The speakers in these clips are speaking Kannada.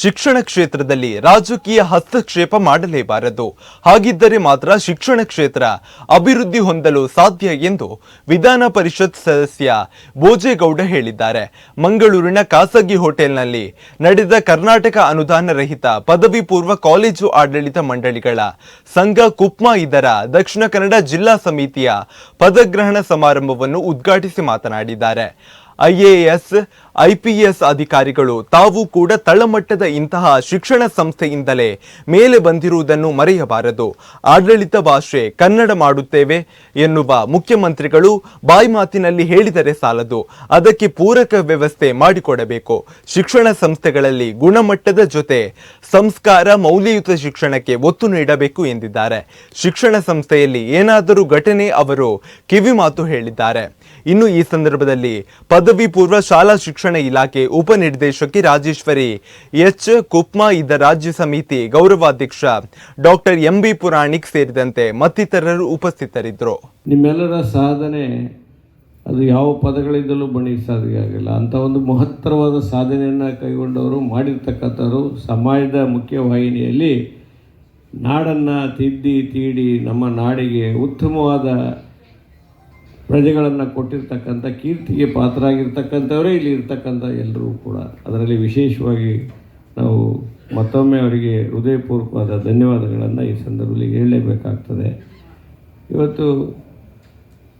ಶಿಕ್ಷಣ ಕ್ಷೇತ್ರದಲ್ಲಿ ರಾಜಕೀಯ ಹಸ್ತಕ್ಷೇಪ ಮಾಡಲೇಬಾರದು. ಹಾಗಿದ್ದರೆ ಮಾತ್ರ ಶಿಕ್ಷಣ ಕ್ಷೇತ್ರ ಅಭಿವೃದ್ಧಿ ಹೊಂದಲು ಸಾಧ್ಯ ಎಂದು ವಿಧಾನ ಪರಿಷತ್ ಸದಸ್ಯ ಭೋಜೇಗೌಡ ಹೇಳಿದ್ದಾರೆ. ಮಂಗಳೂರಿನ ಖಾಸಗಿ ಹೋಟೆಲ್ನಲ್ಲಿ ನಡೆದ ಕರ್ನಾಟಕ ಅನುದಾನ ರಹಿತ ಪದವಿ ಪೂರ್ವ ಕಾಲೇಜು ಆಡಳಿತ ಮಂಡಳಿಗಳ ಸಂಘ ಕುಪ್ಮಾ ಇದರ ದಕ್ಷಿಣ ಕನ್ನಡ ಜಿಲ್ಲಾ ಸಮಿತಿಯ ಪದಗ್ರಹಣ ಸಮಾರಂಭವನ್ನು ಉದ್ಘಾಟಿಸಿ ಮಾತನಾಡಿದ್ದಾರೆ. ಐಎಎಸ್ ಐಪಿಎಸ್ ಅಧಿಕಾರಿಗಳು ತಾವು ಕೂಡ ತಳಮಟ್ಟದ ಇಂತಹ ಶಿಕ್ಷಣ ಸಂಸ್ಥೆಯಿಂದಲೇ ಮೇಲೆ ಬಂದಿರುವುದನ್ನು ಮರೆಯಬಾರದು. ಆಡಳಿತ ಭಾಷೆ ಕನ್ನಡ ಮಾಡುತ್ತೇವೆ ಎನ್ನುವ ಮುಖ್ಯಮಂತ್ರಿಗಳು ಬಾಯಿ ಮಾತಿನಲ್ಲಿ ಹೇಳಿದರೆ ಸಾಲದು. ಅದಕ್ಕೆ ಪೂರಕ ವ್ಯವಸ್ಥೆ ಮಾಡಿಕೊಡಬೇಕು. ಶಿಕ್ಷಣ ಸಂಸ್ಥೆಗಳಲ್ಲಿ ಗುಣಮಟ್ಟದ ಜೊತೆ ಸಂಸ್ಕಾರ, ಮೌಲ್ಯಯುತ ಶಿಕ್ಷಣಕ್ಕೆ ಒತ್ತು ನೀಡಬೇಕು ಎಂದಿದ್ದಾರೆ. ಶಿಕ್ಷಣ ಸಂಸ್ಥೆಯಲ್ಲಿ ಏನಾದರೂ ಘಟನೆ ಅವರು ಕಿವಿಮಾತು ಹೇಳಿದ್ದಾರೆ. ಇನ್ನು ಈ ಸಂದರ್ಭದಲ್ಲಿ ಪದವಿ ಪೂರ್ವ ಶಾಲಾ ಶಿಕ್ಷಣ ಇಲಾಖೆ ಉಪನಿರ್ದೇಶಕಿ ರಾಜೇಶ್ವರಿ, ಎಚ್. ಕುಪ್ಮಾ ಇದ್ದ ರಾಜ್ಯ ಸಮಿತಿ ಗೌರವಾಧ್ಯಕ್ಷ ಡಾಕ್ಟರ್ ಎಂ ಬಿ ಪುರಾಣಿಕ್ ಸೇರಿದಂತೆ ಮತ್ತಿತರರು ಉಪಸ್ಥಿತರಿದ್ದರು. ನಿಮ್ಮೆಲ್ಲರ ಸಾಧನೆ ಅದು ಯಾವ ಪದಗಳಿಂದಲೂ ಬಣ್ಣಿಗೆ ಸಾಧ್ಯ ಆಗಿಲ್ಲ. ಅಂತ ಒಂದು ಮಹತ್ತರವಾದ ಸಾಧನೆಯನ್ನು ಕೈಗೊಂಡವರು, ಮಾಡಿರ್ತಕ್ಕಂಥವ್ರು ಸಮಾಜದ ಮುಖ್ಯವಾಹಿನಿಯಲ್ಲಿ ನಾಡನ್ನು ತಿದ್ದಿ, ತೀಡಿ ನಮ್ಮ ನಾಡಿಗೆ ಉತ್ತಮವಾದ ಪ್ರಜೆಗಳನ್ನು ಕೊಟ್ಟಿರ್ತಕ್ಕಂಥ ಕೀರ್ತಿಗೆ ಪಾತ್ರರಾಗಿರ್ತಕ್ಕಂಥವರೇ ಇಲ್ಲಿ ಇರ್ತಕ್ಕಂಥ ಎಲ್ಲರೂ ಕೂಡ. ಅದರಲ್ಲಿ ವಿಶೇಷವಾಗಿ ನಾವು ಮತ್ತೊಮ್ಮೆ ಅವರಿಗೆ ಹೃದಯಪೂರ್ವಕವಾದ ಧನ್ಯವಾದಗಳನ್ನು ಈ ಸಂದರ್ಭದಲ್ಲಿ ಹೇಳಲೇಬೇಕಾಗ್ತದೆ. ಇವತ್ತು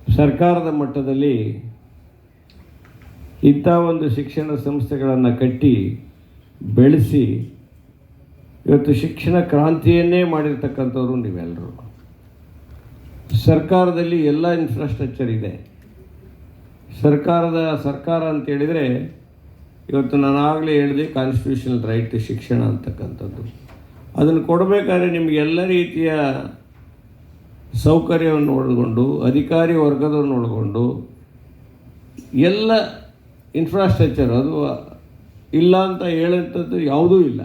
ಸರ್ಕಾರದ ಮಟ್ಟದಲ್ಲಿ ಇಂಥ ಒಂದು ಶಿಕ್ಷಣ ಸಂಸ್ಥೆಗಳನ್ನು ಕಟ್ಟಿ ಬೆಳೆಸಿ ಇವತ್ತು ಶಿಕ್ಷಣ ಕ್ರಾಂತಿಯನ್ನೇ ಮಾಡಿರ್ತಕ್ಕಂಥವ್ರು ನೀವೆಲ್ಲರೂ ಸರ್ಕಾರದಲ್ಲಿ ಎಲ್ಲ ಇನ್ಫ್ರಾಸ್ಟ್ರಕ್ಚರ್ ಇದೆ. ಸರ್ಕಾರದ ಸರ್ಕಾರ ಅಂತ ಹೇಳಿದರೆ, ಇವತ್ತು ನಾನು ಆಗಲೇ ಹೇಳಿದೆ ಕಾನ್ಸ್ಟಿಟ್ಯೂಷನಲ್ ರೈಟ್ ಶಿಕ್ಷಣ ಅಂತಕ್ಕಂಥದ್ದು. ಅದನ್ನು ಕೊಡಬೇಕಾದ್ರೆ ನಿಮಗೆ ಎಲ್ಲ ರೀತಿಯ ಸೌಕರ್ಯವನ್ನು ಒಳಗೊಂಡು, ಅಧಿಕಾರಿ ವರ್ಗದವನ್ನು ಒಳಗೊಂಡು, ಎಲ್ಲ ಇನ್ಫ್ರಾಸ್ಟ್ರಕ್ಚರ್ ಅದು ಇಲ್ಲ ಅಂತ ಹೇಳೋಂಥದ್ದು ಯಾವುದೂ ಇಲ್ಲ.